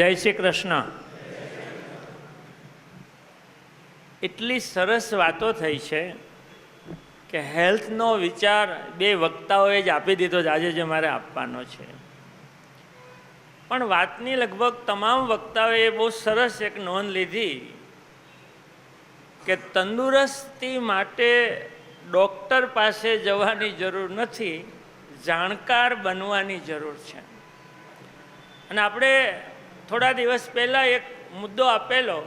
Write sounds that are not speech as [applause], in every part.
જય શ્રી કૃષ્ણ. એટલી સરસ વાતો થઈ છે કે હેલ્થનો વિચાર બે વક્તાઓએ જ આપી દીધો જ આજે જે મારે આપવાનો છે. પણ વાતની લગભગ તમામ વક્તાઓએ બહુ સરસ એક નોંધ લીધી કે તંદુરસ્તી માટે ડૉક્ટર પાસે જવાની જરૂર નથી, જાણકાર બનવાની જરૂર છે. અને આપણે થોડા દિવસ પહેલાં એક મુદ્દો આપેલો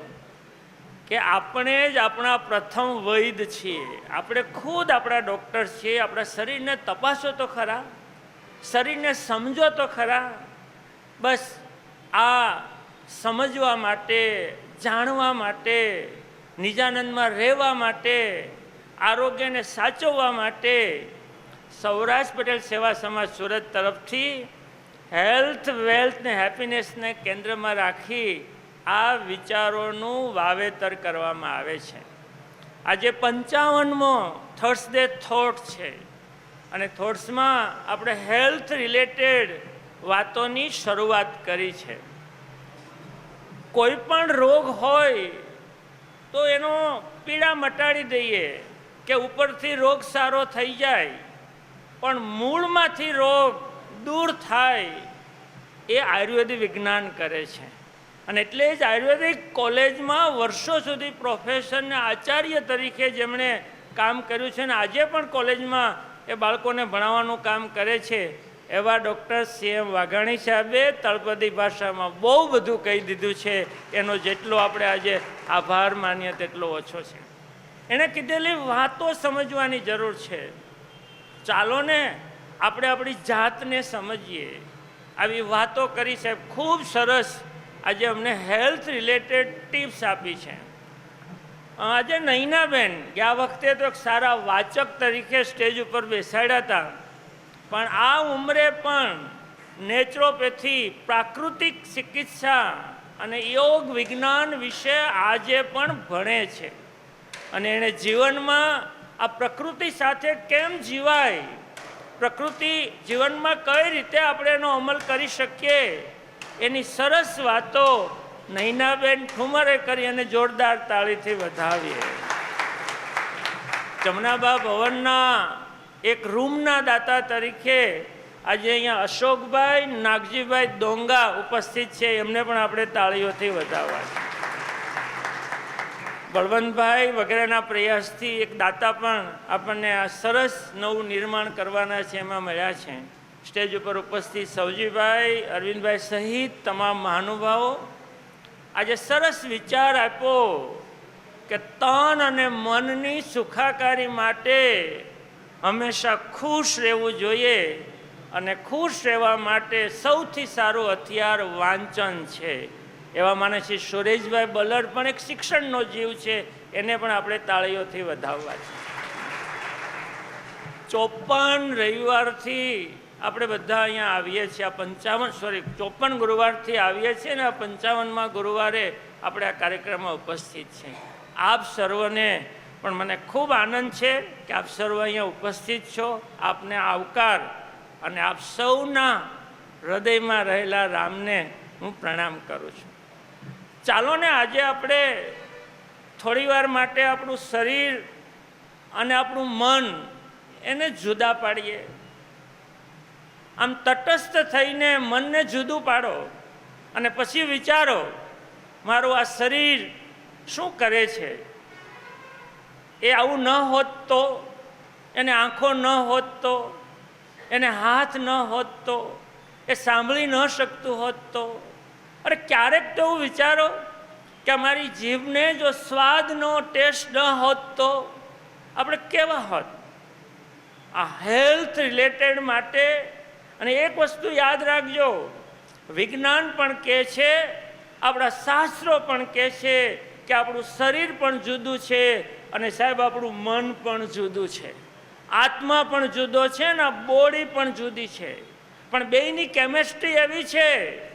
કે આપણે જ આપણા પ્રથમ વૈદ છીએ. આપણે ખુદ આપણા ડૉક્ટર છીએ, આપણા શરીરને તપાસો તો ખરા, શરીરને સમજો તો ખરા. બસ આ સમજવા માટે, જાણવા માટે, નિજાનંદમાં રહેવા માટે, આરોગ્યને સાચવવા માટે સૌરાષ્ટ્ર પટેલ સેવા સમાજ સુરત તરફથી હેલ્થ, વેલ્થ ને હેપીનેસને કેન્દ્રમાં રાખી આ વિચારોનું વાવેતર કરવામાં આવે છે. આજે પંચાવનમો થર્સડે થોટ છે અને થોટ્સમાં આપણે હેલ્થ રિલેટેડ વાતોની શરૂઆત કરી છે. કોઈ પણ રોગ હોય તો એનો પીડા મટાડી દઈએ કે ઉપરથી રોગ સારો થઈ જાય, પણ મૂળમાંથી રોગ દૂર થાય એ આયુર્વેદિક વિજ્ઞાન કરે છે. અને એટલે જ આયુર્વેદિક કોલેજમાં વર્ષો સુધી પ્રોફેસરને આચાર્ય તરીકે જેમણે કામ કર્યું છે અને આજે પણ કોલેજમાં એ બાળકોને ભણાવવાનું કામ કરે છે. એવા ડૉક્ટર સી એમ વાઘાણી સાહેબે તળપદી ભાષામાં બહુ બધું કહી દીધું છે. એનો જેટલો આપણે આજે આભાર માનીએ તેટલો ઓછો છે. એણે કીધેલી વાતો સમજવાની જરૂર છે. ચાલો ને આપણે આપણી જાતને સમજીએ. આવી વાતો કરી સાહેબ, ખૂબ સરસ આજે અમને હેલ્થ રિલેટેડ ટિપ્સ આપી છે. આજે નૈનાબેન ગયા વખતે તો એક સારા વાચક તરીકે સ્ટેજ ઉપર બેસાડ્યા હતા. પણ આ ઉંમરે પણ નેચરોપેથી પ્રાકૃતિક ચિકિત્સા અને યોગ વિજ્ઞાન વિશે આજે પણ ભણે છે. અને એણે જીવનમાં આ પ્રકૃતિ સાથે કેમ જીવાય પ્રકૃતિ જીવનમાં કઈ રીતે આપણે એનો અમલ કરી શકીએ, એની સરસ વાતો નૈનાબેન ઠુમરે કરી અને જોરદાર તાળીથી વધાવીએ. જમનાબા ભવનના એક રૂમના દાતા તરીકે આજે અહીંયા અશોકભાઈ, નાગજીભાઈ ડોંગા ઉપસ્થિત છે, એમને પણ આપણે તાળીઓથી વધાવવા છે. બળવંતભાઈ વગેરેના પ્રયાસથી એક દાતા પણ આપણને આ સરસ નવું નિર્માણ કરવાના છે, એમાં મળ્યા છે. સ્ટેજ ઉપર ઉપસ્થિત સવજીભાઈ, અરવિંદભાઈ સહિત તમામ મહાનુભાવો. આજે સરસ વિચાર આપ્યો કે તન અને મનની સુખાકારી માટે હંમેશા ખુશ રહેવું જોઈએ અને ખુશ રહેવા માટે સૌથી સારું હથિયાર વાંચન છે. એવા માને છે સુરેશભાઈ બલર પણ એક શિક્ષણનો જીવ છે, એને પણ આપણે તાળીઓથી વધાવવા છે. ચોપન રવિવારથી આપણે બધા અહીંયા આવીએ છીએ, આ પંચાવન સોરી ચોપન ગુરુવારથી આવીએ છીએ ને આ પંચાવનમાં ગુરુવારે આપણે આ કાર્યક્રમમાં ઉપસ્થિત છે આપ સર્વને પણ મને ખૂબ આનંદ છે કે આપ સર્વ અહીંયા ઉપસ્થિત છો, આપને આવકાર અને આપ સૌના હૃદયમાં રહેલા રામને હું પ્રણામ કરું છું. ચાલો ને આજે આપણે થોડી વાર માટે આપણું શરીર અને આપણું મન એને જુદા પાડીએ. આમ તટસ્થ થઈને મનને જુદું પાડો અને પછી વિચારો, મારું આ શરીર શું કરે છે? એ આવું ન હોત તો, એને આંખો ન હોત તો, એને હાથ ન હોત તો, એ સાંભળી ન શકતું હોત તો અરે ક્યારેક તો એવું વિચારો કે અમારી જીભને જો સ્વાદનો ટેસ્ટ ન હોત તો આપણે કેવા હોત? આ હેલ્થ રિલેટેડ માટે અને એક વસ્તુ યાદ રાખજો, વિજ્ઞાન પણ કહે છે, આપણા શાસ્ત્રો પણ કહે છે કે આપણું શરીર પણ જુદું છે અને સાહેબ આપણું મન પણ જુદું છે. આત્મા પણ જુદો છે ને બોડી પણ જુદી છે. પણ બેયની કેમેસ્ટ્રી એવી છે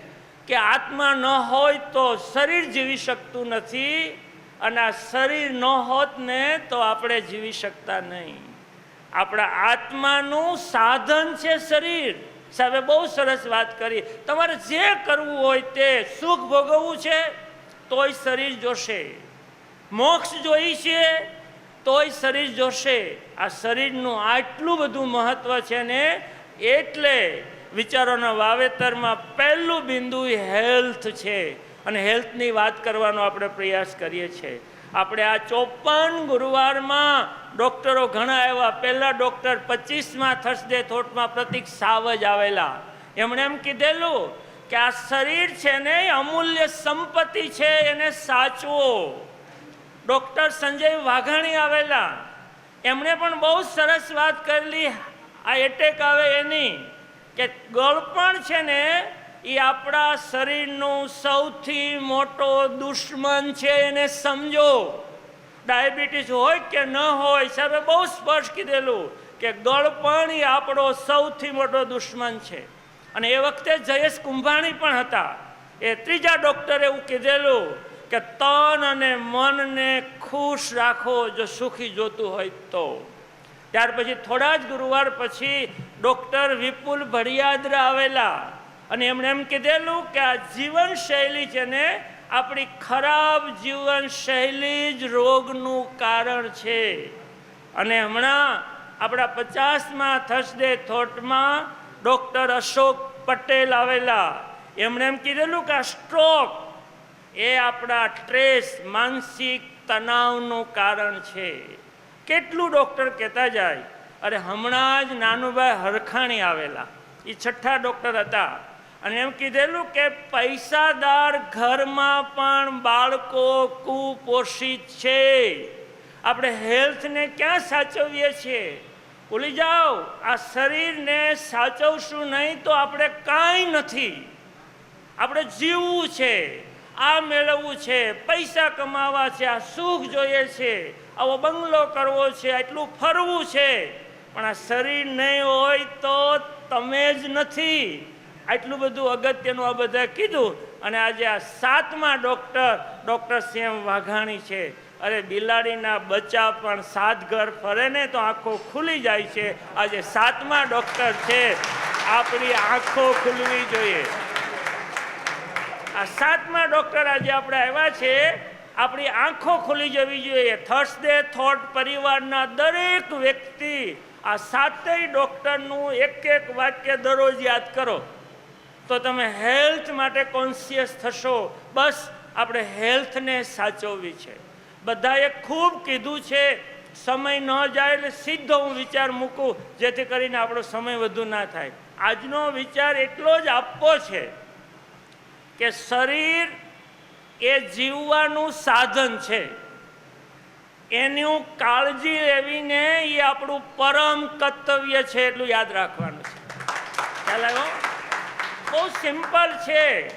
કે આત્મા ન હોય તો શરીર જીવી શકતું નથી અને આ શરીર ન હોત ને તો આપણે જીવી શકતા નહીં. આપણા આત્માનું સાધન છે શરીર. સાહેબે બહુ સરસ વાત કરી. તમારે જે કરવું હોય તે સુખ ભોગવવું છે, તોય શરીર જોશે. મોક્ષ જોઈ છે, તોય શરીર જોશે. આ શરીરનું આટલું બધું મહત્વ છે ને, એટલે વિચારોના વાવેતરમાં પહેલું બિંદુ હેલ્થ છે. અને હેલ્થની વાત કરવાનો આપણે પ્રયાસ કરીએ છીએ. આપણે આ ચોપન ગુરુવારમાં ડૉક્ટરો ઘણા આવ્યા પહેલાં ડૉક્ટર પચીસમાં થર્સડે થોટમાં પ્રતિક સાવ જ આવેલા. એમણે એમ કીધેલું કે આ શરીર છે ને અમૂલ્ય સંપત્તિ છે, એને સાચવો. ડૉક્ટર સંજય વાઘાણી આવેલા. એમણે પણ બહુ સરસ વાત કરેલી, આ એટેક આવે એની. કે ગળપણ છે ને એ આપણા શરીરનું સૌથી મોટો દુશ્મન છે એને સમજો. ડાયાબિટીસ હોય કે ન હોય, સાહેબે બહુ સ્પષ્ટ કીધેલું કે ગળપણ એ આપણો સૌથી મોટો દુશ્મન છે. અને એ વખતે જયેશ કુંભાણી પણ હતા. એ ત્રીજા ડૉક્ટરે એવું કીધેલું કે તન અને મનને ખુશ રાખો જો સુખી જોતું હોય તો. ત્યાર પછી થોડા જ ગુરુવાર પછી ડૉક્ટર વિપુલ ભડિયાદરા આવેલા. અને એમણે એમ કીધેલું કે આ જીવનશૈલી છે ને, આપણી ખરાબ જીવનશૈલી જ રોગનું કારણ છે. અને હમણાં આપણા પચાસમાં થર્સડે થોટમાં ડૉક્ટર અશોક પટેલ આવેલા. એમણે એમ કીધેલું કે આ સ્ટ્રોક એ આપણા સ્ટ્રેસ, માનસિક તણાવનું કારણ છે. કેટલું ડૉક્ટર કહેતા જાય? અરે હમણાં જ નાનુભાઈ હરખાણી આવેલા. એ છઠ્ઠા ડૉક્ટર હતા. અને એમ કીધેલું કે પૈસાદાર ઘરમાં પણ બાળકો કુપોષિત છે. આપણે હેલ્થને ક્યાં સાચવીએ છીએ? ભૂલી જાઓ, આ શરીરને સાચવશું નહીં તો આપણે કાંઈ નથી. આપણે જીવવું છે, આ મેળવવું છે, પૈસા કમાવા છે, આ સુખ જોઈએ છે, આવો બંગલો કરવો છે, આટલું ફરવું છે. પણ આ શરીર નહીં હોય તો તમે જ નથી. આટલું બધું અગત્યનું આ બધા કીધું અને આજે આ સાતમા ડૉક્ટર ડૉક્ટર સીએમ વાઘાણી છે. અરે બિલાડીના બચ્ચા પણ સાત ઘર ફરે ને તો આંખો ખુલી જાય છે. આજે સાતમા ડૉક્ટર છે. આપણી આંખો ખુલવી જોઈએ. આ સાતમા ડૉક્ટર આજે આપણે આવ્યા છે. આપણી આંખો ખુલી જવી જોઈએ. થર્સડે થોટ પરિવારના દરેક વ્યક્તિ આ સાતેય ડૉક્ટરનું એક એક વાક્ય દરરોજ યાદ કરો. તો તમે હેલ્થ માટે કોન્શિયસ થશો. બસ, આપણે હેલ્થને સાચવવી છે. બધાએ ખૂબ કીધું છે, સમય ન જાય એટલે સીધો હું વિચાર મૂકું, જેથી કરીને આપણો સમય વધુ ના થાય. આજનો વિચાર એટલો જ આપવો છે કે શરીર એ જીવવાનું સાધન છે. એનું કાળજી લેવીને એ આપણું પરમ કર્તવ્ય છે એટલું યાદ રાખવાનું છે. ખ્યાલ બહુ સિમ્પલ છે,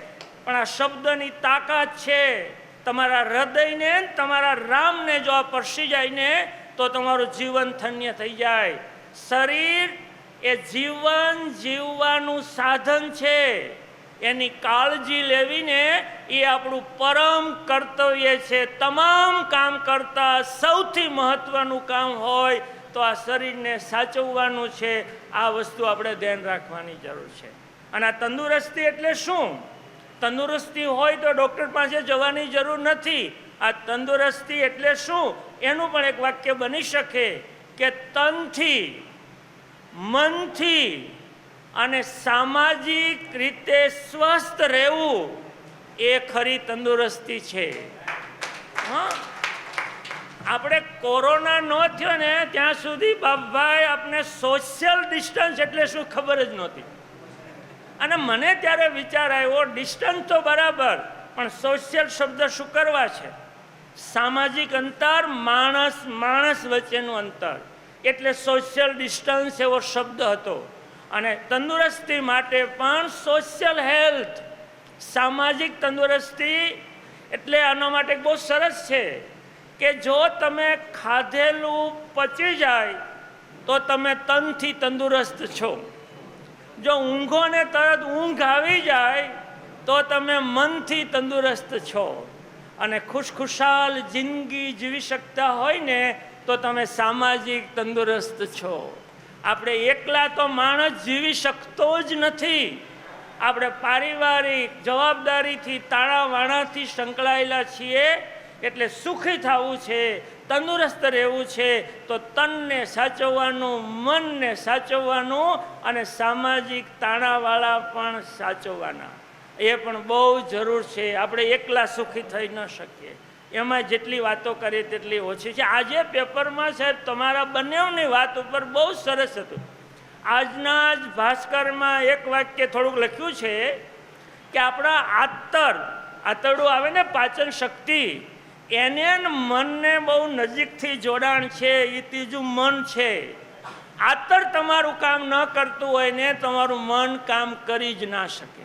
પણ આ શબ્દની તાકાત છે. તમારા હૃદયને તમારા રામને જો આ પરસી જાય ને, તો તમારું જીવન ધન્ય થઈ જાય. શરીર એ જીવન જીવવાનું સાધન છે. એની કાળજી લેવીને એ આપણું પરમ કર્તવ્ય છે. તમામ કામ કરતા સૌથી મહત્વનું કામ હોય તો આ શરીરને સાચવવાનું છે. આ વસ્તુ આપણે ધ્યાન રાખવાની જરૂર છે. અને આ તંદુરસ્તી એટલે શું? તંદુરસ્તી હોય તો ડૉક્ટર પાસે જવાની જરૂર નથી. આ તંદુરસ્તી એટલે શું? એનું પણ એક વાક્ય બની શકે કે તનથી, મનથી અને સામાજિક રીતે સ્વસ્થ રહેવું એ ખરી તંદુરસ્તી છે. હા? આપણે કોરોના ન થયો ને ત્યાં સુધી બાપભાઈ આપણે સોશિયલ ડિસ્ટન્સ એટલે શું ખબર જ નહોતી. અને મને ત્યારે વિચાર આવ્યો ડિસ્ટન્સ તો બરાબર, પણ સોશિયલ શબ્દ શું કરવા છે? સામાજિક અંતર, માણસ માણસ વચ્ચેનું અંતર. એટલે સોશિયલ ડિસ્ટન્સ એવો શબ્દ હતો. અને તંદુરસ્તી માટે પણ સોશિયલ હેલ્થ સામાજિક તંદુરસ્તી એટલે આના માટે બહુ સરસ છે કે જો તમે ખાધેલું પચી જાય તો તમે તનથી તંદુરસ્ત છો. જો ઊંઘો ને તરત ઊંઘ આવી જાય તો તમે મનથી તંદુરસ્ત છો. અને ખુશખુશાલ જિંદગી જીવી શકતા હોય ને તો તમે સામાજિક તંદુરસ્ત છો. આપણે એકલા તો માણસ જીવી શકતો જ નથી. આપણે પારિવારિક જવાબદારીથી તાળાવાણાથી સંકળાયેલા છીએ, એટલે સુખી થવું છે, તંદુરસ્ત રહેવું છે, તો તનને સાચવવાનું, મનને સાચવવાનું અને સામાજિક તાણાવાળા પણ સાચવવાના. એ પણ બહુ જરૂર છે. આપણે એકલા સુખી થઈ ન શકીએ. એમાં જેટલી વાતો કરીએ તેટલી ઓછી છે. આજે પેપરમાં સાહેબ તમારા બંનેની વાત ઉપર બહુ સરસ હતું. આજના જ ભાસ્કરમાં એક વાક્ય થોડુંક લખ્યું છે કે આપણા આતર આતરડું આવે ને પાચન શક્તિ, એને મનને બહુ નજીકથી જોડાણ છે એ ત્રીજું મન છે. આતર તમારું કામ ન કરતું હોય ને તમારું મન કામ કરી જ ના શકે.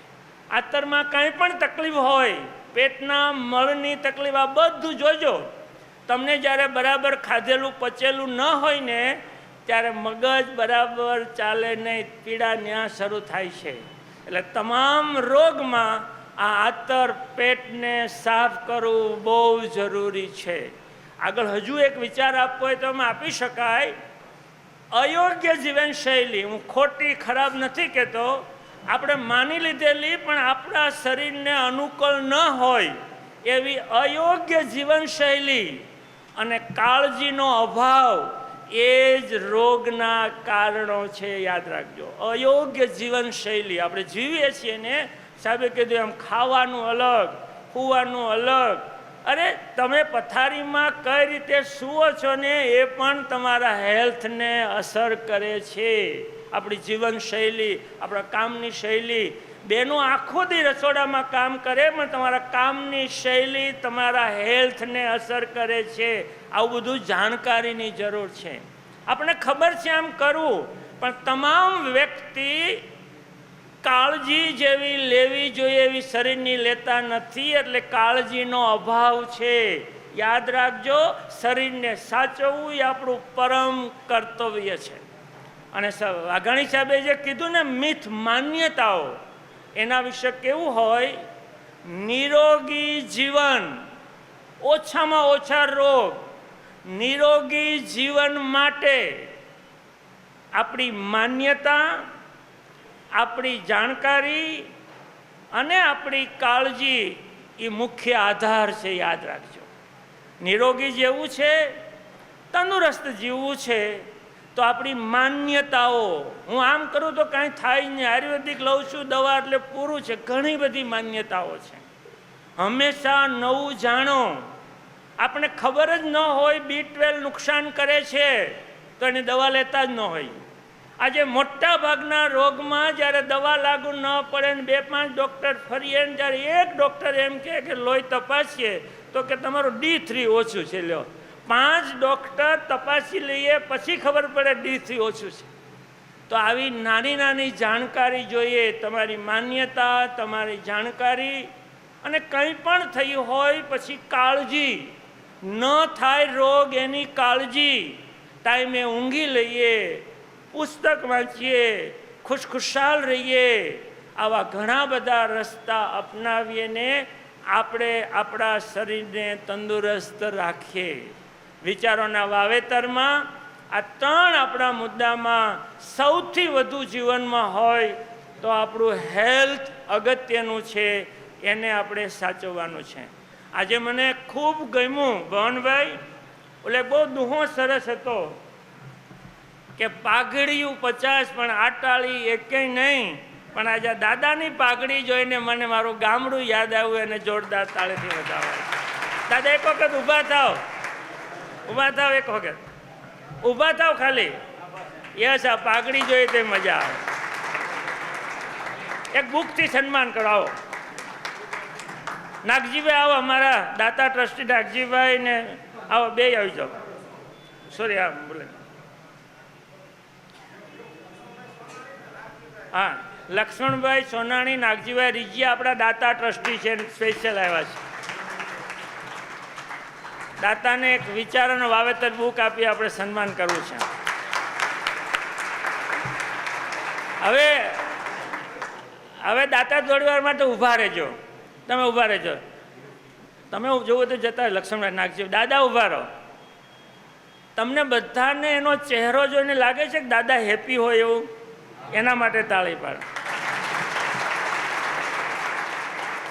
આતરમાં કંઈ પણ તકલીફ હોય પેટના મળની તકલીફ આ બધું જોજો. તમને જ્યારે બરાબર ખાધેલું, પચેલું ન હોય ને, ત્યારે મગજ બરાબર ચાલે નહીં, પીડા ન્યા શરૂ થાય છે. એટલે તમામ રોગમાં આ આતર પેટને સાફ કરવું બહુ જરૂરી છે. આગળ હજુ એક વિચાર આપવો હોય તો અમે આપી શકાય. અયોગ્ય જીવનશૈલી, હું ખોટી, ખરાબ નથી કહેતો આપણે માની લીધેલી, પણ આપણા શરીરને અનુકૂળ ન હોય એવી અયોગ્ય જીવનશૈલી અને કાળજીનો અભાવ એ જ રોગના કારણો છે, યાદ રાખજો. અયોગ્ય જીવનશૈલી, આપણે જીવીએ છીએ ને, સાહેબે કીધું એમ, ખાવાનું અલગ, હોવાનું અલગ. અરે, તમે પથારીમાં કઈ રીતે સૂવો છો ને, એ પણ તમારા હેલ્થને અસર કરે છે. આપણી જીવનશૈલી, આપણા કામની શૈલી. બેનો આખો દી રસોડામાં કામ કરે, પણ તમારા કામની શૈલી તમારા હેલ્થને અસર કરે છે. આવું બધું જાણકારીની જરૂર છે. આપણે ખબર છે આમ કરવું, પણ તમામ વ્યક્તિ કાળજી જેવી લેવી જોઈએ એવી શરીરની લેતા નથી, એટલે કાળજીનો અભાવ છે. યાદ રાખજો, શરીરને સાચવવું એ આપણું પરમ કર્તવ્ય છે. અને વાઘાણી સાહેબે જે કીધું ને, મિથ માન્યતાઓ એના વિશે કેવું હોય? નિરોગી જીવન ઓછામાં ઓછા રોગ. નિરોગી જીવન માટે આપણી માન્યતા, આપણી જાણકારી અને આપણી કાળજી એ મુખ્ય આધાર છે, યાદ રાખજો. નિરોગી જેવું છે, તંદુરસ્ત જીવવું છે તો આપણી માન્યતાઓ, હું આમ કરું તો કાંઈ થાય નહીં. આયુર્વેદિક લઉં છું, દવા એટલે પૂરું છે. ઘણી બધી માન્યતાઓ છે. હંમેશા નવું જાણો. આપણે ખબર જ ન હોય બી ટ્વેલ્વ નુકસાન કરે છે, તો એની દવા લેતા જ ન હોય. આજે મોટા ભાગના રોગમાં જ્યારે દવા લાગુ ન પડે ને બે પાંચ ડૉક્ટર ફરીએ ને જ્યારે એક ડૉક્ટર એમ કહે કે, લોહી તપાસીએ. તો કે, તમારું ડી થ્રી ઓછું છે, લ્યો. પાંચ ડૉક્ટર તપાસી લઈએ, પછી ખબર પડે ડી ઓછું છે. તો આવી નાની નાની જાણકારી જોઈએ, તમારી માન્યતા, તમારી જાણકારી, અને કંઈ પણ થયું હોય, પછી કાળજી. ન થાય રોગ એની કાળજી. ટાઈમે ઊંઘી લઈએ, પુસ્તક વાંચીએ, ખુશખુશાલ રહીએ. આવા ઘણા બધા રસ્તા અપનાવીએ ને આપણે આપણા શરીરને તંદુરસ્ત રાખીએ. વિચારોના વાવેતરમાં આ ત્રણ આપણા મુદ્દામાં સૌથી વધુ જીવનમાં હોય તો આપણું હેલ્થ અગત્યનું છે, એને આપણે સાચવવાનું છે. આજે મને ખૂબ ગમ્યું ભવનભાઈ એટલે બહુ દુહો સરસ હતો કે પાઘડીયું પચાસ પણ આટાળી એકેય નહીં, પણ આજે દાદાની પાઘડી જોઈને મને મારું ગામડું યાદ આવ્યું અને જોરદાર તાળીથી વધાવાય દાદા, એક વખત ઊભા થાવ ઊભા થાવ એક વખત. ઊભા થાવ ખાલી. યસ, આ પાઘડી જોઈએ તે મજા આવે. એક બુકથી સન્માન કરાવો નાગજીભાઈ, આવો અમારા દાતા ટ્રસ્ટી નાગજીભાઈ ને આવો, બે આવી જાઓ. સોરી હા, બોલે. હા, લક્ષ્મણભાઈ સોનાણી, નાગજીભાઈ રીજીયા આપણા દાતા ટ્રસ્ટી છે સ્પેશિયલ આવ્યા છે. દાતાને એક વિચાર અને વાવેતર બુક આપી આપણે સન્માન કરવું છે. હવે હવે દાતા થોડી માટે ઊભા રહેજો. તમે ઊભા રહેજો. તમે જોવો તો જતા લક્ષ્મણભાઈ નાખજો દાદા, ઊભા રહો. તમને બધાને એનો ચહેરો જોઈને લાગે છે કે દાદા હેપી હોય એવું? એના માટે તાળી પાડ.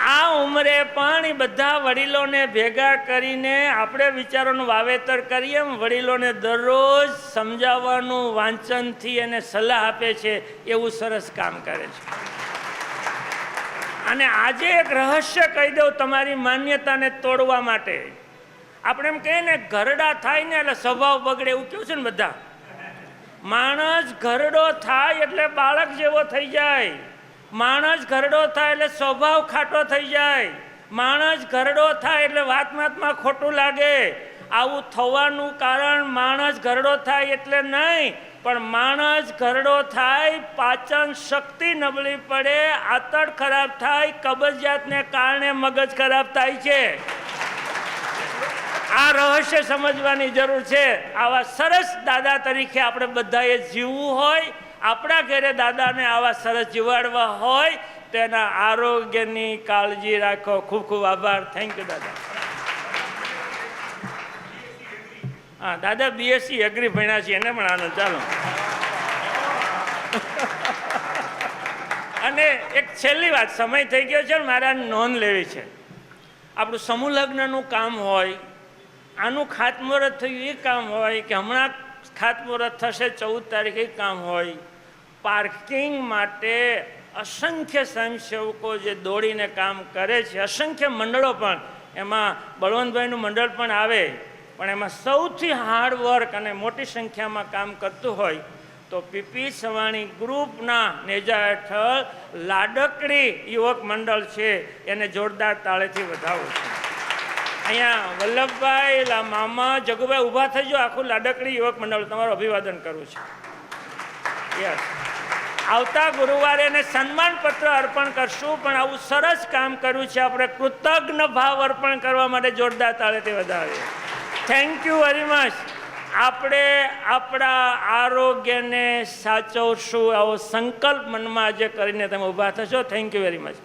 આ ઉંમરે પણ બધા વડીલોને ભેગા કરીને આપણે વિચારોનું વાવેતર કરીએ વડીલોને દરરોજ સમજાવવાનું વાંચનથી એને સલાહ આપે છે, એવું સરસ કામ કરે છે. અને આજે એક રહસ્ય કહી દઉં તમારી માન્યતાને તોડવા માટે. આપણે એમ કહીએ ને, ઘરડા થાય ને એટલે સ્વભાવ બગડે, એવું કહ્યું છે ને બધા? માણસ ઘરડો થાય એટલે બાળક જેવો થઈ જાય. માણસ ઘરડો થાય એટલે સ્વભાવ ખાટો થઈ જાય. માણસ ઘરડો થાય એટલે વાત વાતમાં ખોટું લાગે. આવું થવાનું કારણ માણસ ઘરડો થાય એટલે નહીં, પણ માણસ ઘરડો થાય, પાચન શક્તિ નબળી પડે, આતડ ખરાબ થાય, કબજિયાતને કારણે મગજ ખરાબ થાય છે. આ રહસ્ય સમજવાની જરૂર છે. આવા સરસ દાદા તરીકે આપણે બધાએ જીવવું હોય આપણા ઘરે દાદાને આવા સરસ જીવાડવા હોય, તેના આરોગ્યની કાળજી રાખો. ખૂબ ખૂબ આભાર. થેન્ક યુ દાદા. હા, દાદા બીએસસી એગ્રી ભણ્યા છે એને પણ આનંદ. ચાલો. [laughs] અને એક છેલ્લી વાત. સમય થઈ ગયો છે મારે નોંધ લેવી છે. આપણું સમૂહ લગ્નનું કામ હોય, આનું ખાતમુહૂર્ત થયું એ કામ હોય કે હમણાં ખાતમુહૂર્ત થશે, ચૌદ તારીખે કામ હોય. પાર્કિંગ માટે અસંખ્ય સ્વયંસેવકો જે દોડીને કામ કરે છે, અસંખ્ય મંડળો પણ. એમાં બળવંતભાઈનું મંડળ પણ આવે, પણ એમાં સૌથી હાર્ડ વર્ક અને મોટી સંખ્યામાં કામ કરતું હોય તો પીપી સવાણી ગ્રુપના નેજા હેઠળ લાડકડી યુવક મંડળ છે, એને જોરદાર તાળેથી વધાવું છે. અહીંયા વલ્લભભાઈ મામા, જગુભાઈ ઊભા થઈ જાઓ, આખું લાડકડી યુવક મંડળ તમારું અભિવાદન કરું છું. યસ આવતા ગુરુવારે એને સન્માન પત્ર અર્પણ કરશું, પણ આવું સરસ કામ કર્યું છે. આપણે કૃતજ્ઞ ભાવ અર્પણ કરવા માટે જોરદાર તાળેથી વધાવીએ. થેન્ક યુ વેરી મચ આપણે આપણા આરોગ્યને સાચવશું, આવો સંકલ્પ મનમાં આજે કરીને તમે ઊભા થશો. Thank you very much